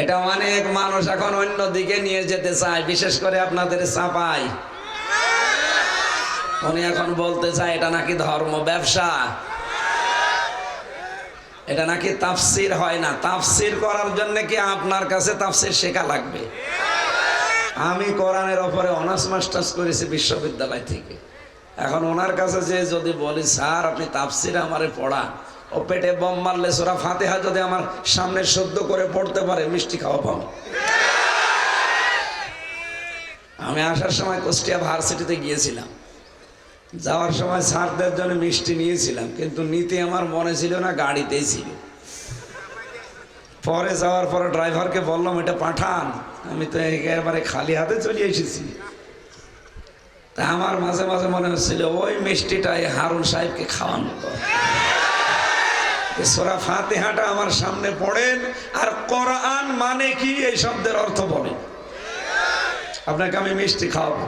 এটা অনেক মানুষ এখন অন্য দিকে নিয়ে যেতে চায়, বিশেষ করে আপনাদের চাপাই। উনি এখন বলতে চায়, এটা নাকি ধর্ম ব্যবসা? এটা নাকি তাফসির হয় না? তাফসির করার জন্য কি আপনার কাছে তাফসির শেখা লাগবে? আমি কোরআনের ওপরে অনার্স মাস্টার্স করেছি বিশ্ববিদ্যালয় থেকে। এখন ওনার কাছে যে যদি বলি, স্যার, আপনি তাফসির আমারে পড়া ও পেটে বম মারলে সোরা ফাতেহা যদি আমার সামনে শুদ্ধ করে পড়তে পারে, মিষ্টি খাওয়া পাবো আমি আসার সময় কুষ্টিয়া ভার্সিটিতে গিয়েছিলাম। যাওয়ার সময় স্যারদের জন্য মিষ্টি নিয়েছিলাম, কিন্তু নিতে আমার মনে ছিল না, গাড়িতেই ছিল। পরে যাওয়ার পরে ড্রাইভারকে বললাম, এটা পাঠান, আমি তো একেবারে খালি হাতে চলে এসেছি। তা আমার মাঝে মাঝে মনে হচ্ছিল, ওই মিষ্টিটাই হারুন সাহেবকে খাওয়ানো সোরা ফাতেহাটা আমার সামনে পড়েন, আর কোরআন মানে কি? এই শব্দের অর্থ বলেন। আপনাকে আমি মিষ্টি খাওয়াবো।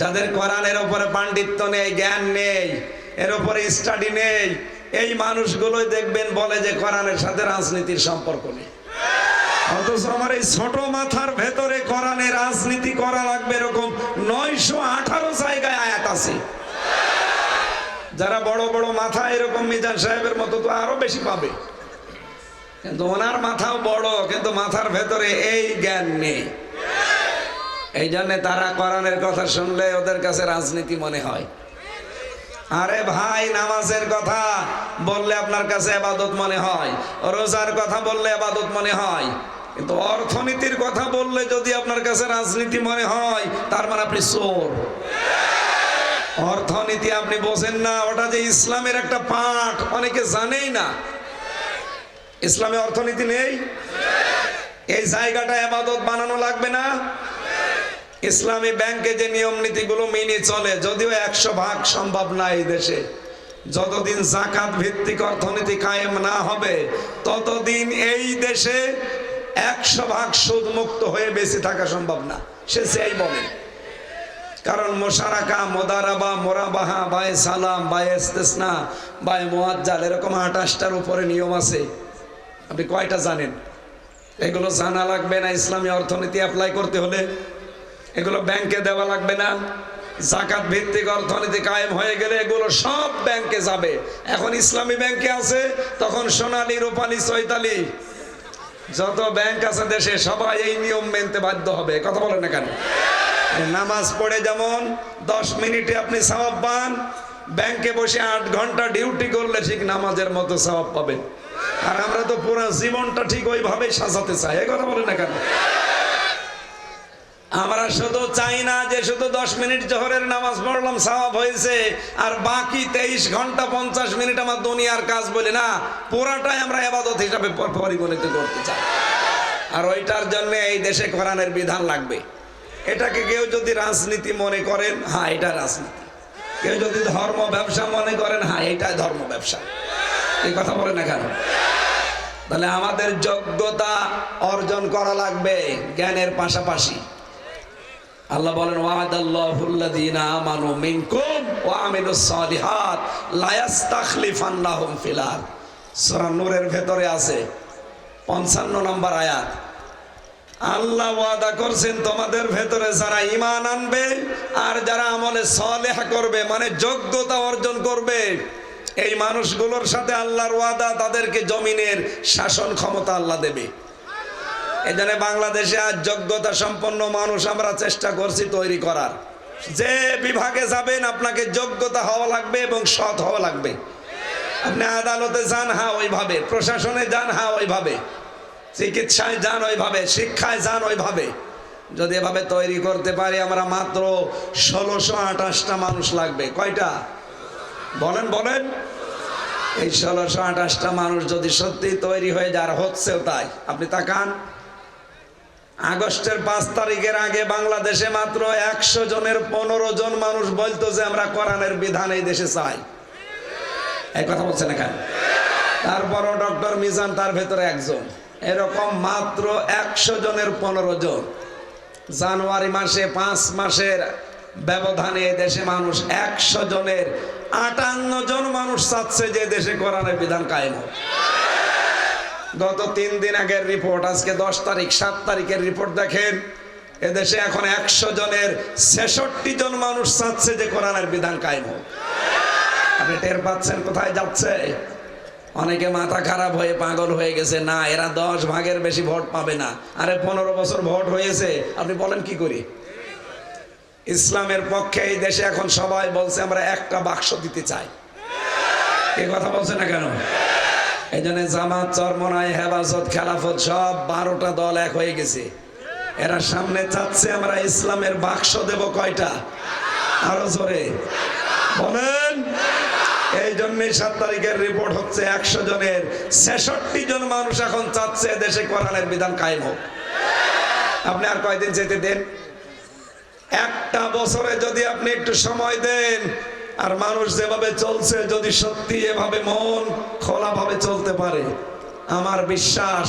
যাদের কোরআনের ওপরে পাণ্ডিত্য নেই, জ্ঞান নেই, এর উপরে স্টাডি নেই, এই মানুষগুলোই দেখবেন বলে যে কোরআনের সাথে রাজনীতির সম্পর্ক নেই। অথচ আমার এই ছোট মাথার ভেতরে কোরআনে রাজনীতি করা লাগবে এরকম নয়শো আঠারো জায়গায় আয়াত আছে। যারা বড় বড় মাথা এরকম মিজান সাহেবের মতো তো আরও বেশি পাবে। কিন্তু ওনার মাথাও বড়, কিন্তু মাথার ভেতরে এই জ্ঞান নেই। এই জন্যে তারা কোরআনের কথা শুনলে ওদের কাছে রাজনীতি মনে হয়। আরে ভাই, নামাজের কথা বললে আপনার কাছে আবাদত মনে হয়, রোজার কথা বললে আবাদত মনে হয়, কিন্তু অর্থনীতির কথা বললে যদি আপনার কাছে রাজনীতি মনে হয়, তার মানে আপনি চোর। অর্থনীতি আপনি বোঝেন না, ওটা যে ইসলামের একটা পাঠ, অনেকে জানেই না। ইসলামে অর্থনীতি নেই? এই জায়গাটা আবাদত বানানো লাগবে না? ইসলামী ব্যাংকে যে নিয়ম নীতিগুলো মেনে চলে, যদিও একশো ভাগ সম্ভব না এই দেশে। যতদিন জাকাত ভিত্তিক অর্থনীতি কায়েম না হবে, ততদিন এই দেশে একশো ভাগ সুদ মুক্ত হয়ে বেঁচে থাকা সম্ভব না। সে সেই বলে। কারণ মোশারাকা, মোদারাবা, মোরাবাহা, বায়ে সালাম, বায়ে ইস্তেসনা, বায়ে মোয়াজ্জাল, এরকম আঠাশটার উপরে নিয়ম আছে। আপনি কয়টা জানেন? এগুলো জানা লাগবে না, ইসলামী অর্থনীতি অ্যাপ্লাই করতে হলে। এগুলো ব্যাংকে দেওয়া লাগবে না। জাকাত ভিত্তিক অর্থনীতি কায়েম হয়ে গেলে এগুলো সব ব্যাংকে যাবে। এখন ইসলামী ব্যাংকে আছে, তখন সোনালী, রূপালী, চৈতালি, যত ব্যাংক আছে দেশে সবাই এই নিয়ম মেনতে বাধ্য হবে। কথা বলেন না কেন? নামাজ পড়ে যেমন দশ মিনিটে আপনি সওয়াব পান, ব্যাংকে বসে আট ঘণ্টা ডিউটি করলে ঠিক নামাজের মতো সওয়াব পাবেন। আর আমরা তো পুরো জীবনটা ঠিক ওইভাবে সাজাতে চাই, এ কথা বলেন না কেন? আমরা শুধু চাই না যে শুধু দশ মিনিট জহরের নামাজ পড়লাম, সওয়াব হয়েছে, আর বাকি তেইশ ঘণ্টা পঞ্চাশ মিনিট আমার দুনিয়ার কাজ বলে না, পুরাটাই আমরা এবাদত হিসাবে পরিগণিত করতে চাই। আর ওইটার জন্য এই দেশে কোরআনের বিধান লাগবে। এটাকে কেউ যদি রাজনীতি মনে করেন হ্যাঁ এটা রাজনীতি। কেউ যদি ধর্ম ব্যবসা মনে করেন হ্যাঁ এটাই ধর্ম ব্যবসা। এই কথা বলে না কেন? তাহলে আমাদের যোগ্যতা অর্জন করা লাগবে জ্ঞানের পাশাপাশি। আল্লাহ বলেন ওয়াদাল্লাহুল্লাযীনা ভেতরে আছে 55 নম্বর আয়াত। আল্লাহ ওয়াদা করছেন, তোমাদের ভেতরে যারা ঈমান আনবে আর যারা আমলে সালেহ করবে মানে যোগ্যতা অর্জন করবে, এই মানুষগুলোর সাথে আল্লাহর ওয়াদা তাদেরকে জমিনের শাসন ক্ষমতা আল্লাহ দেবে। এই জন্য বাংলাদেশে আজ যোগ্যতা সম্পন্ন মানুষ আমরা চেষ্টা করছি তৈরি করার। যে বিভাগে যাবেন, আপনাকে যোগ্যতা হওয়া লাগবে এবং সৎ হওয়া লাগবে। আপনি আদালতে যান হা ওইভাবে। প্রশাসনে যান হা ওইভাবে। চিকিৎসায় যান ওইভাবে, শিক্ষায় যান ওইভাবে। যদি এভাবে তৈরি করতে পারি, আমরা মাত্র ষোলোশো আঠাশটা মানুষ লাগবে। কয়টা? বলেন বলেন। এই ষোলোশো আঠাশটা মানুষ যদি সত্যি তৈরি হয়ে যার হচ্ছেও তাই। আপনি তাকান। আগস্টের পাঁচ তারিখের আগে বাংলাদেশে মাত্র একশো জনের পনেরো জন মানুষ বলতো যে আমরা কোরআনের বিধান এই দেশে চাই। এই কথা বলছেন এখানে তারপরও ডক্টর মিজান তার ভেতরে একজন। এরকম মাত্র একশো জনের পনেরো জন। জানুয়ারি মাসে, পাঁচ মাসের ব্যবধানে দেশে মানুষ একশো জনের আটান্ন জন মানুষ চাচ্ছে যে দেশে কোরআনের বিধান কায়েম গত তিন দিন আগের রিপোর্ট, আজকে দশ তারিখ, সাত তারিখের রিপোর্ট দেখেন এদেশে এখন একশো জনের ছেষট্টি জন মানুষ চাচ্ছে যে কোরআনের বিধান কায়েম হোক। আপনি টের পাচ্ছেন কোথায় যাচ্ছে? অনেকে মাথা খারাপ হয়ে পাগল হয়ে গেছে। না, এরা দশ ভাগের বেশি ভোট পাবে না। আরে, পনেরো বছর ভোট হয়েছে, আপনি বলেন কি করি? ইসলামের পক্ষে এই দেশে এখন সবাই বলছে, আমরা একটা বাক্স দিতে চাই। এই কথা বলছে না কেন? এই জন্য জামাত চরমনায় হেফাজত, খেলাফত সব বারোটা দল এক হয়ে গেছে। এরা সামনে চাচ্ছে, আমরা ইসলামের বাক্স দেব কয়টা? আরও জোরে। বলেন। এই জন্যই সাত তারিখের রিপোর্ট হচ্ছে একশো জনের, ছেষট্টি জন মানুষ এখন চাচ্ছে দেশে কোরআনের বিধান কায়েম হোক আপনি আর কয়দিন যেতে দেন একটা বছরে যদি আপনি একটু সময় দেন, আর মানুষ যেভাবে চলছে, যদি সত্যি এভাবে মন খোলাভাবে চলতে পারে, আমার বিশ্বাস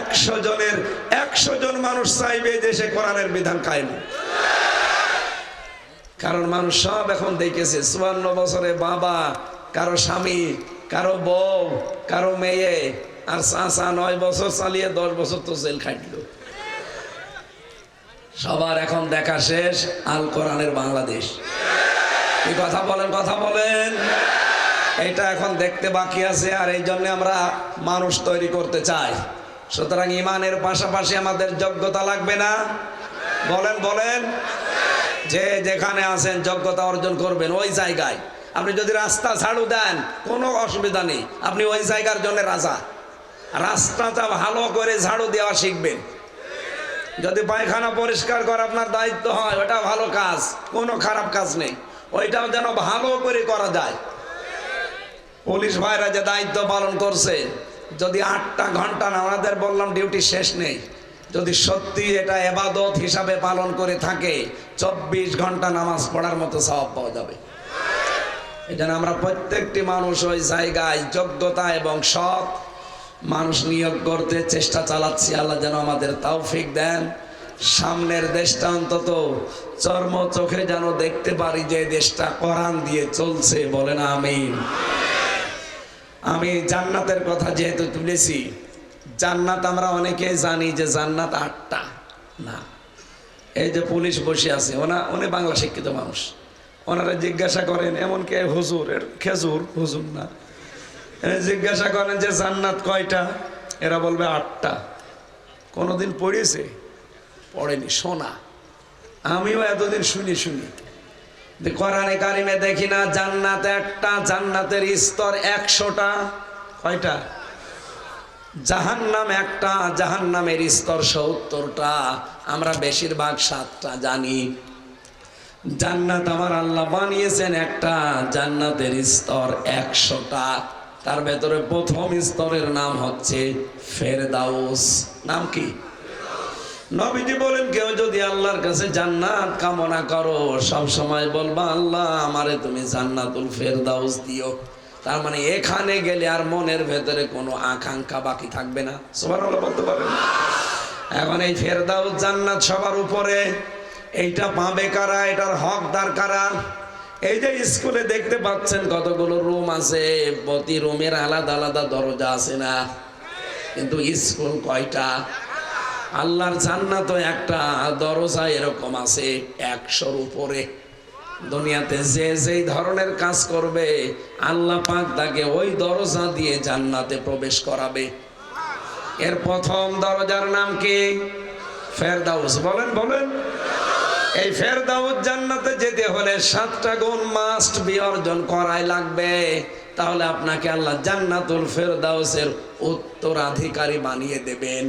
একশো জনের, একশো জন মানুষ চাইবে দেশে কোরআনের বিধান কায়েম। কারণ মানুষ সব এখন দেখেছে, চুয়ান্ন বছরে বাবা কারও স্বামী, কারও বউ, কারও মেয়ে, আর চাষা নয় বছর চালিয়ে দশ বছর তো জেল খাটলো। সবার এখন দেখা শেষ, আল কোরআনের বাংলাদেশ। কি কথা বলেন কথা বলেন। এটা এখন দেখতে বাকি আছে, আর এই জন্য আমরা মানুষ তৈরি করতে চাই। সুতরাং ইমানের পাশাপাশি আমাদের যোগ্যতা লাগবে না। বলেন বলেন। যে যেখানে আছেন যোগ্যতা অর্জন করবেন, ওই জায়গায়। আপনি যদি রাস্তা ঝাড়ু দেন, কোনো অসুবিধা নেই। আপনি ওই জায়গার জন্য রাজা। রাস্তাটা ভালো করে ঝাড়ু দেওয়া শিখবেন। যদি পায়খানা পরিষ্কার করা আপনার দায়িত্ব হয়, ওটা ভালো কাজ, কোনো খারাপ কাজ নেই। ওইটাও যেন ভালো করে করা যায়। পুলিশ ভাইরা যে দায়িত্ব পালন করছে, যদি আটটা ঘণ্টা না আমাদের বললাম, ডিউটি শেষ নেই। যদি সত্যি এটা এবাদত হিসাবে পালন করে থাকে, চব্বিশ ঘণ্টা নামাজ পড়ার মতো স্বভাব পাওয়া যাবে। জন্য আমরা প্রত্যেকটি মানুষ ওই জায়গায় যোগ্যতা এবং সৎ মানুষ নিয়োগ করতে চেষ্টা চালাচ্ছি। আল্লাহ যেন আমাদের তৌফিক দেন। সামনের দেশটা অন্তত চর্ম চোখে যেন দেখতে পারি যে দেশটা কোরআন দিয়ে চলছে বলে না, আমিন। আমি জান্নাতের কথা যেহেতু তুলেছি, জান্নাত আমরা অনেকে জানি যে জান্নাত আটটা। না, এই যে পুলিশ বসে আছে, ওনা, উনি বাংলা শিক্ষিত মানুষ। ওনারা জিজ্ঞাসা করেন এমন কে হুজুর? খেজুর, হুজুর না। জিজ্ঞাসা করেন যে, জান্নাত কয়টা? এরা বলবে, আটটা। কোনোদিন পড়েছে পড়েনি, শোনা। আমিও এতদিন শুনি শুনি। কোরআনে কারিমে দেখি না, জান্নাত একটা, জান্নাতের স্তর একশোটা। কয়টা? জাহান্নাম একটা, জাহান্নামের স্তর সত্তরটা। আমরা বেশিরভাগ সাতটা জানি। জান্নাত আমার আল্লাহ বানিয়েছেন একটা, জান্নাতের স্তর একশোটা। তার ভেতরে প্রথম স্তরের নাম হচ্ছে ফেরদাউস। নাম কি? নবীজি বলেন, কেউ যদি আল্লাহর কাছে জান্নাত কামনা করো, সব সময় বলবা, আল্লাহ, আমারে তুমি জান্নাতুল ফেরদাউস দিও। তার মানে এখানে গেলে আর মনের ভেতরে কোনো আকাঙ্ক্ষা বাকি থাকবে না। সবার বলতে পারেন। এখন এই ফেরদাউস জান্নাত সবার উপরে। এইটা পাবে কারা এটার হকদার কারা এই যে স্কুলে দেখতে পাচ্ছেন কতগুলো রুম আছে, প্রতি রুমের আলাদা আলাদা দরজা আছে না? কিন্তু স্কুল কয়টা? আল্লাহর জান্নাত একটা দরজা এরকম আছে একশোর উপরে। দুনিয়াতে যে যেই ধরনের কাজ করবে, আল্লাহ পাক তাকে ওই দরজা দিয়ে জান্নাতে প্রবেশ করাবে। এর প্রথম দরজার নাম কি? ফেরদাউস। বলেন বলেন। এই ফেরদাউস জান্নাতে যেতে হলে সাতটা গুণ মাস্ট বি অর্জন করাই লাগবে। তাহলে আপনাকে আল্লাহ জান্নাতুল ফেরদাউসের উত্তরাধিকারী বানিয়ে দেবেন।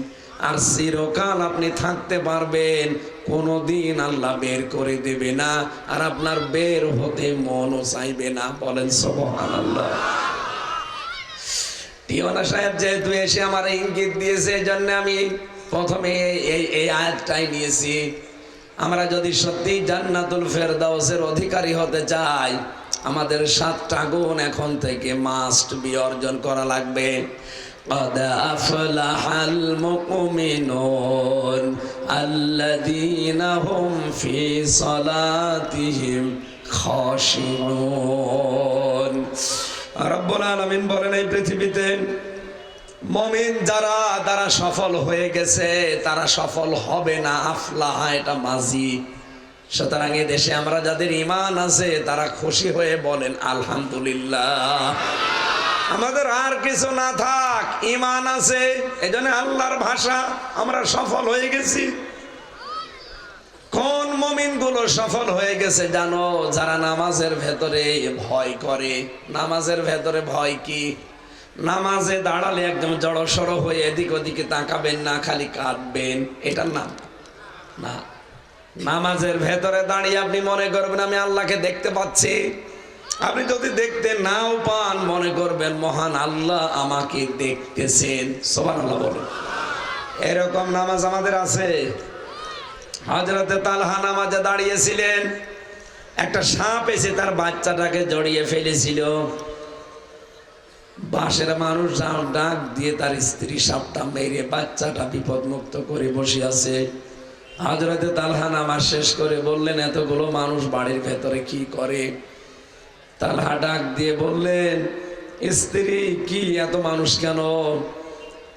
আর চিরকাল আপনি থাকতে পারবেন, কোনোদিন আল্লাহ বের করে দেবে না। আর আপনার বের হতে মনও চাইবে না। বলেন সবহান আল্লাহ টিওনা সাহেব যেহেতু এসে আমার ইঙ্গিত দিয়েছে এই জন্য আমি প্রথমে এই এই আয়াতটাই নিয়েছি। আমরা যদি সত্যি জান্নাতুল ফেরদাউসের অধিকারী হতে চাই আমাদের সাতটা গুণ এখন থেকে মাস্ট বি অর্জন করা লাগবে قد أفلح المؤمنون الذين هم في صلاتهم خاشعون রব্বুল আলামিন বলেন এই পৃথিবীতে মমিন যারা, তারা সফল হয়ে গেছে, তারা সফল হবে না। আফলাহা এটা মাঝি সুতরাং দেশে আমরা যাদের ইমান আছে, তারা খুশি হয়ে বলেন, আলহামদুলিল্লাহ। আমাদের আর কিছু না থাক ইমান আছে এই জন্য আল্লাহর ভাষা, আমরা সফল হয়ে গেছি। কোন মমিনগুলো সফল হয়ে গেছে জানো? যারা নামাজের ভেতরে ভয় করে। নামাজের ভেতরে ভয় কি? নামাজে দাঁড়ালে একদম জড়সড় হয়ে এদিক ওদিকে তাকাবেন না, খালি কাঁদবেন। এটার নাম? না। নামাজের ভেতরে দাঁড়িয়ে আপনি মনে করবেন, আমি আল্লাহকে দেখতে পাচ্ছি। আপনি যদি দেখতে নাও পান, মনে করবেন, মহান আল্লাহ আমাকে দেখতেছেন। সোবান আল্লাহ বলুন। এরকম নামাজ আমাদের আছে। হজরতে তালহা নামাজে দাঁড়িয়েছিলেন। একটা সাপ এসে তার বাচ্চাটাকে জড়িয়ে ফেলেছিল। বাসের মানুষ যা- ডাক দিয়ে তার স্ত্রী সাপটা মেরে বাচ্চাটা বিপদমুক্ত করে বসে আছে হজরতে তালহা নামাজ শেষ করে বললেন, এতগুলো মানুষ বাড়ির ভেতরে কি করে? তালহা ডাক দিয়ে বললেন, স্ত্রী, কি এত মানুষ কেন?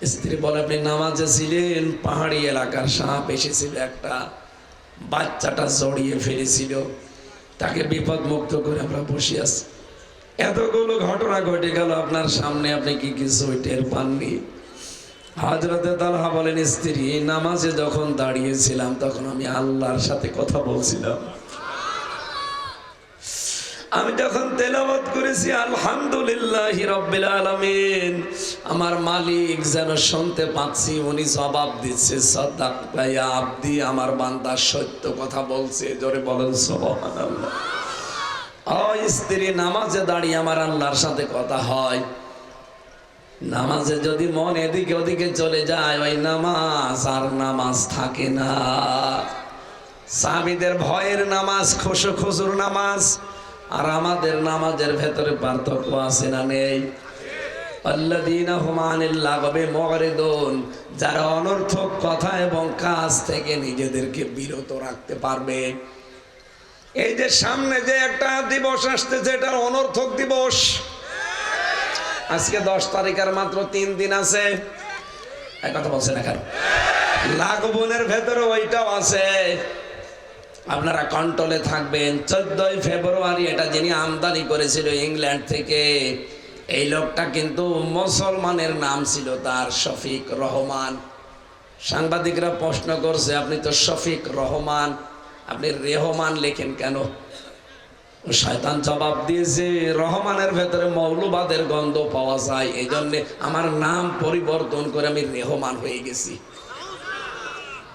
স্ত্রী বলে, আপনি নামাজে ছিলেন, পাহাড়ি এলাকার সাপ এসেছিল একটা, বাচ্চাটা জড়িয়ে ফেলেছিল। তাকে বিপদ মুক্ত করে আমরা বসে আছি এতগুলো ঘটনা ঘটে গেল, আপনার সামনে আপনি কি কিছু টের পাননি? হাজরতে তালহা বলেন, স্ত্রী, নামাজে যখন দাঁড়িয়েছিলাম, তখন আমি আল্লাহর সাথে কথা বলছিলাম। আমি যখন তেলাওয়াত করেছি, আলহামদুলিল্লাহ রব্বিল আলামিন, আমার মালিক যেন শুনতে পাচ্ছি, উনি জবাব দিচ্ছে ইয়া আব্দি আমার বান্দা, সত্য কথা বলছে। জোরে বলেন, সুবহানাল্লাহ। স্ত্রী নামাজে দাঁড়িয়ে আমার আল্লাহর সাথে কথা হয়। নামাজে যদি মন এদিকে ওদিকে চলে যায়, ওই নামাজ আর নামাজ থাকে না। স্বামীদের ভয়ের নামাজ, খুশু খুশুর নামাজ, আর আমাদের নামাজের ভেতরে পার্থক্য আছে না নেই? যারা অনর্থক কথা এবং কাজ থেকে নিজেদেরকে বিরত রাখতে পারবে। এই যে সামনে যে একটা দিবস আসতেছে এটা অনর্থক দিবস। আজকে দশ তারিখের মাত্র তিন দিন আছে। কথা বলছে না কেন লাগবনের ভেতরে ওইটাও আছে। আপনারা কন্ট্রোলে থাকবেন। চোদ্দই ফেব্রুয়ারি এটা যিনি আমদানি করেছিল ইংল্যান্ড থেকে, এই লোকটা কিন্তু মুসলমানের নাম ছিল তার, শফিক রহমান। সাংবাদিকরা প্রশ্ন করছে, আপনি তো শফিক রহমান। আপনি রেহমান লেখেন কেন? শয়তান জবাব দিয়েছে, রহমানের ভেতরে মৌলবাদের গন্ধ পাওয়া যায় এই জন্যে আমার নাম পরিবর্তন করে আমি রেহমান হয়ে গেছি।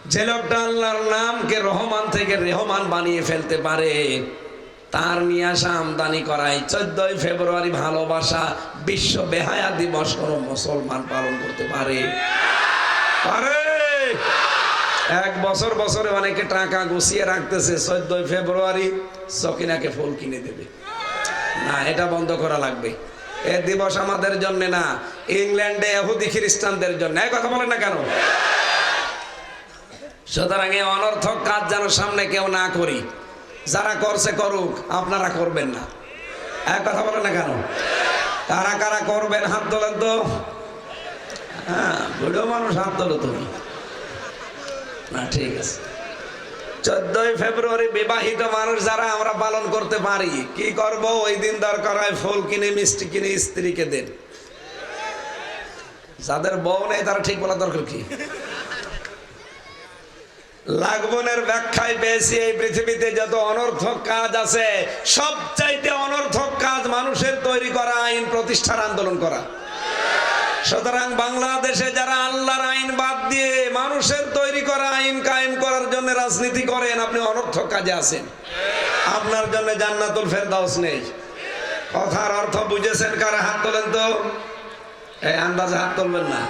যে লোকটা আল্লাহর নামকে রহমান থেকে রেহমান বানিয়ে ফেলতে পারে, তার নিয়ে আসা আমদানি করায় চোদ্দই ফেব্রুয়ারি ভালোবাসা, বিশ্ব বেহায়া দিবস কোনো মুসলমান পালন করতে পারে। পারে। এক বছর বছরে অনেকে টাকা গুছিয়ে রাখতেছে, চোদ্দই ফেব্রুয়ারি সকিনাকে ফুল কিনে দেবে। না, এটা বন্ধ করা লাগবে। এ দিবস আমাদের জন্য না, ইংল্যান্ডে এহুদি খ্রিস্টানদের জন্য। এই কথা বলেন না কেন? সুতরাং এই অনর্থক কাজ যেন সামনে কেউ না করি। যারা করছে করুক, আপনারা করবেন না। এক কথা বলেন না কেন? কারা কারা করবেন, হাত তোলেন তো। হ্যাঁ বুড়ো মানুষ হাত তোলো তুমি। না ঠিক আছে। চোদ্দই ফেব্রুয়ারি বিবাহিত মানুষ যারা, আমরা পালন করতে পারি। কি করব? ওই দিন দরকার হয় ফুল কিনে, মিষ্টি কিনে, স্ত্রীকে দেন। যাদের বউ নেই, তারা ঠিক বলা দরকার কি? লাগবনের ব্যাখ্যায় পেয়েছি, এই পৃথিবীতে যত অনর্থক কাজ আছে, সবচাইতে অনর্থক কাজ মানুষের তৈরি করা, আইন প্রতিষ্ঠার আন্দোলন করা। সুতরাং বাংলাদেশে যারা আল্লাহর আইন বাদ দিয়ে মানুষের তৈরি করা আইন কায়েম করার জন্য রাজনীতি করেন, আপনি অনর্থক কাজে আছেন। আপনার জন্য জান্নাতুল ফেরদাউস নেই। কথার অর্থ বুঝেছেন কারা? হাত তোলেন তো। এই আন্দাজে হাত তুলবেন না।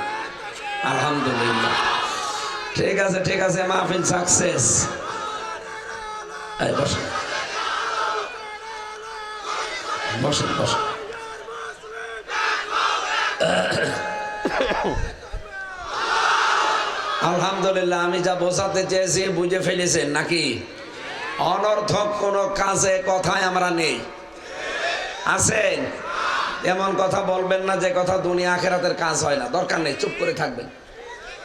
আলহামদুলিল্লাহ। ঠিক আছে ঠিক আছে, মাহফিল সাকসেস এই, বসেন। বসেন বসেন। আলহামদুলিল্লাহ, আমি যা বোঝাতে চেয়েছি বুঝে ফেলেছেন নাকি? অনর্থক কোনো কাজে, কথায় আমরা নেই। আছেন? এমন কথা বলবেন না যে কথা দুনিয়া আখেরাতের কাজ হয় না। দরকার নেই, চুপ করে থাকবেন।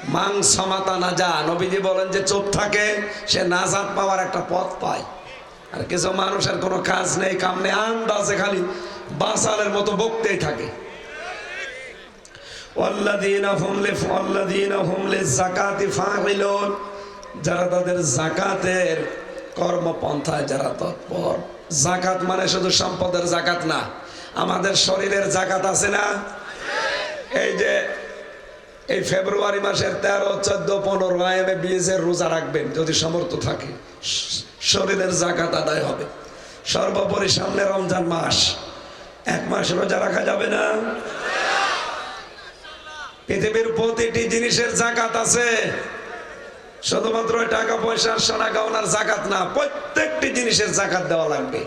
মাং সমাতা না যা, নবীজি বলেন যে চুপ থাকে, সে নাজাত পাওয়ার একটা পথ পায়। আর কিছু মানুষের কোনো কাজ নেই, কাম নেই, আন্দাজে খালি বাসালের মতো বকতেই থাকে। হুম লি ওয়াল্লাযীনা হুম লিযাকাতি ফাইলুন যারা তাদের জাকাতের কর্মপন্থায় যারা তৎপর। জাকাত মানে শুধু সম্পদের জাকাত না, আমাদের শরীরের জাকাত আছে না? এই যে এই ফেব্রুয়ারি মাসের তেরো, চোদ্দ, পনেরো আইএমএ বিএসের রোজা রাখবেন, যদি সমর্থ থাকে শরীরের জাকাত আদায় হবে। সর্বোপরি সামনে রমজান মাস। এক মাস রোজা রাখা যাবে না? পৃথিবীর প্রতিটি জিনিসের জাকাত আছে। শুধুমাত্র টাকা পয়সার সোনা গহনার জাকাত না, প্রত্যেকটি জিনিসের জাকাত দেওয়া লাগবে।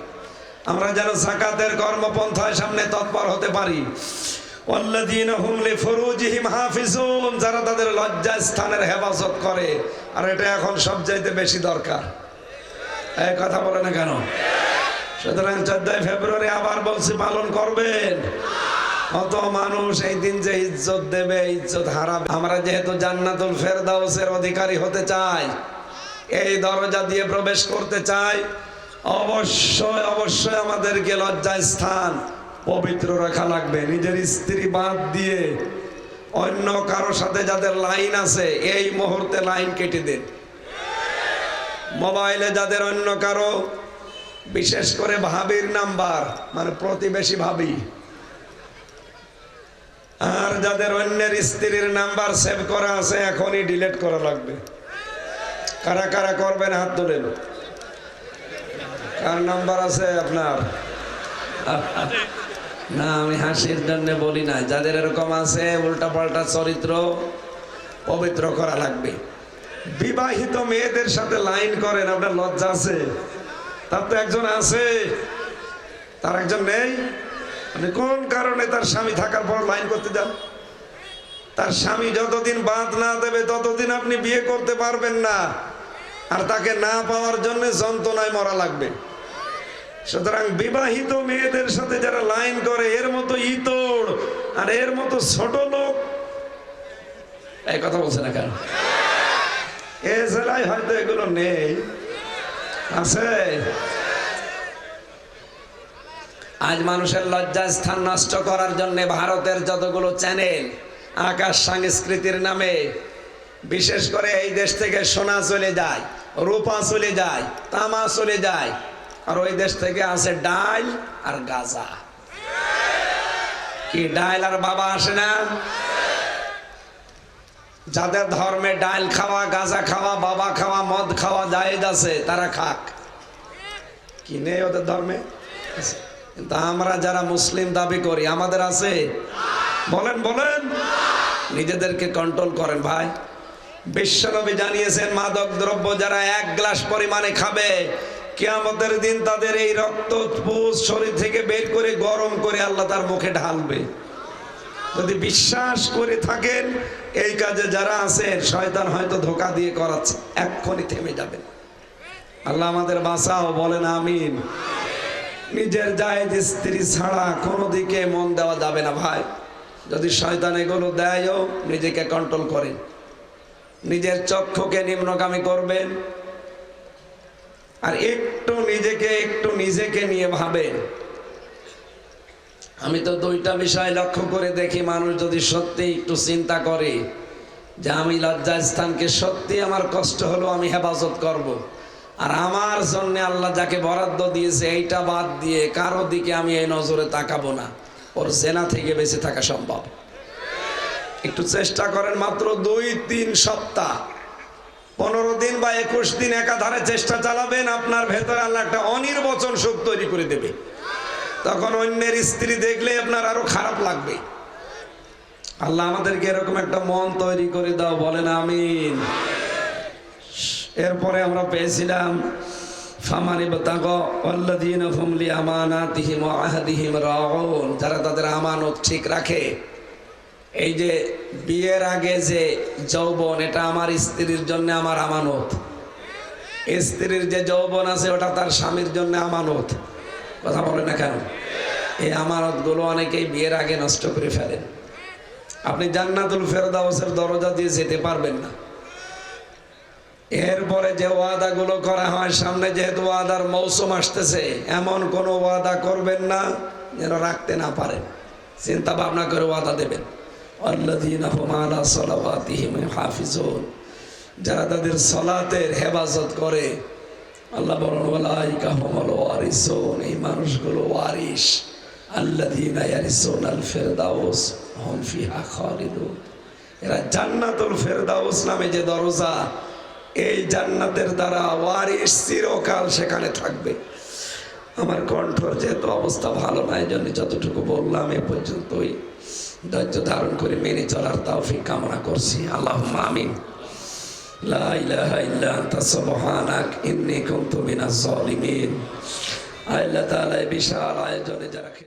আমরা যেন জাকাতের কর্মপন্থায় সামনে তৎপর হতে পারি। যারা তাদের লজ্জা স্থানের হেফাজত করে। আর এটা এখন সবচাইতে বেশি দরকার। এই কথা বলে না কেন? সুতরাং চোদ্দই ফেব্রুয়ারি আবার বলছি পালন করবেন। কত মানুষ এই দিন যে ইজ্জত দেবে, ইজ্জত হারাবে। আমরা যেহেতু জান্নাতুল ফেরদাউসের অধিকারী হতে চাই, এই দরজা দিয়ে প্রবেশ করতে চাই, অবশ্যই অবশ্যই আমাদেরকে লজ্জায় স্থান পবিত্র রাখা লাগবে। নিজের স্ত্রী বাদ দিয়ে অন্য কারও সাথে যাদের লাইন আছে, এই মুহূর্তে লাইন কেটে দিন। মোবাইলে যাদের অন্য কারও, বিশেষ করে ভাবির নাম্বার মানে প্রতিবেশী ভাবি আর যাদের অন্যের স্ত্রীর নাম্বার সেভ করা আছে, এখনই ডিলিট করা লাগবে। কারা কারা করবেন, হাত তুলেন কার নাম্বার আছে আপনার? না, আমি হাসির জন্য বলি না। যাদের এরকম আছে উল্টা পাল্টা চরিত্র পবিত্র করা লাগবে। বিবাহিত মেয়েদের সাথে লাইন করেন, আপনার লজ্জা আছে। তার তো একজন আছে, তার একজন নেই। আপনি কোন কারণে তার স্বামী থাকার পর লাইন করতে যান? তার স্বামী যতদিন বাদ না দেবে, ততদিন আপনি বিয়ে করতে পারবেন না। আর তাকে না পাওয়ার জন্য যন্ত্রণায় মরা লাগবে। সুতরাং বিবাহিত মেয়েদের সাথে যারা লাইন করে, এর মতো ইতর আর এর মতো ছোট লোক, এই কথা বলছে না কেন? এ জেলায় হয়তো এগুলো নেই। আছে? আজ মানুষের লজ্জা স্থান নষ্ট করার জন্য ভারতের যতগুলো চ্যানেল, আকাশ সংস্কৃতির নামে, বিশেষ করে এই দেশ থেকে সোনা চলে যায়, রূপা চলে যায়, তামা চলে যায়, আর ওই দেশ থেকে আসে ডাল আর গাজা। কি ডাল আর বাবা আসে না? যাদের ধর্মে ডাল খাওয়া, গাঁজা খাওয়া, বাবা খাওয়া, মদ খাওয়া জায়েজ আছে, তারা খাক। কি নেই ওদের ধর্মে? কিন্তু আমরা যারা মুসলিম দাবি করি, আমাদের আছে? বলেন বলেন। নিজেদেরকে কন্ট্রোল করেন, ভাই। বিশ্বনবী জানিয়েছেন, মাদক দ্রব্য যারা এক গ্লাস পরিমাণে খাবে, কেয়ামতের দিন তাদের এই রক্ত, পুষ, শরীর থেকে বের করে, গরম করে আল্লাহ তার মুখে ঢালবে। যদি বিশ্বাস করে থাকেন, এই কাজে যারা আছেন, শয়তান হয়তো ধোকা দিয়ে করাচ্ছে। এক্ষুনি থেমে যাবেন। আল্লাহ আমাদের বাঁচাও, বলেন আমিন। নিজের জায়েজ স্ত্রী ছাড়া কোনো দিকে মন দেওয়া যাবে না ভাই। যদি শয়তান এগুলো দেয়ও, নিজেকে কন্ট্রোল করেন। নিজের চক্ষুকে নিম্নগামী করবেন। আর একটু নিজেকে একটু নিজেকে নিয়ে ভাবেন। আমি তো দুইটা বিষয় লক্ষ্য করে দেখি, মানুষ যদি সত্যি একটু চিন্তা করে যে আমি লজ্জাস্থানকে সত্যি আমার কষ্ট হলো, আমি হেফাজত করব। আর আমার জন্য আল্লাহ যাকে বরাদ্দ দিয়েছে, এইটা বাদ দিয়ে কারও দিকে আমি এই নজরে তাকাবো না। ওর জেনা থেকে বেঁচে থাকা সম্ভব। একটু চেষ্টা করেন মাত্র দুই, তিন সপ্তাহ। পনেরো দিন বা একুশ দিন একাধারে চেষ্টা চালাবেন, আপনার ভেতরে আল্লাহ একটা অনির্বচন সুখ তৈরি করে দেবে। তখন অন্যের স্ত্রী দেখলে আপনার আরও খারাপ লাগবে। আল্লাহ আমাদেরকে এরকম একটা মন তৈরি করে দাও, বলেন আমিন। এরপরে আমরা পেয়েছিলাম যারা তাদের আমানত ঠিক রাখে। এই যে বিয়ের আগে যে যৌবন, এটা আমার স্ত্রীর জন্য আমার আমানত। স্ত্রীর যে যৌবন আছে, ওটা তার স্বামীর জন্য আমানত। কথা বলে না কেন? এই আমানতগুলো অনেকেই বিয়ের আগে নষ্ট করে ফেলেন। আপনি জান্নাতুল ফেরদাউসের দরজা দিয়ে যেতে পারবেন না। এরপরে যে ওয়াদাগুলো করা হয়, সামনে যেহেতু ওয়াদার মৌসুম আসতেছে, এমন কোনো ওয়াদা করবেন না যেন রাখতে না পারেন। চিন্তা ভাবনা করে ওয়াদা দেবেন। হাফিজুন। যারা তাদের সলাতের হেফাজত করে, আল্লাহ হুমুল ওয়ারিসুন। এই মানুষগুলো ওয়ারিস আল্লাযীনা ইয়ারিসুন আল ফিরদাউস, হুম ফিহা খালিদুন। এরা জান্নাতুল ফেরদাউস নামে যে দরজা এই জান্নাতের দ্বারা ওয়ারিস চিরকাল সেখানে থাকবে। আমার কণ্ঠর যেহেতু অবস্থা ভালো না এই জন্য যতটুকু বললাম এ পর্যন্তই। ধৈর্য ধারণ করে মেনে চলার তৌফিক কামনা করছি। আল্লাহ আমিন। লা ইলাহা ইল্লা আনতা, সুবহানাক, ইন্নী কুনতু মিনাজ জালিমিন আল্লাহ তাআলা বিশাল আয়োজনে যারা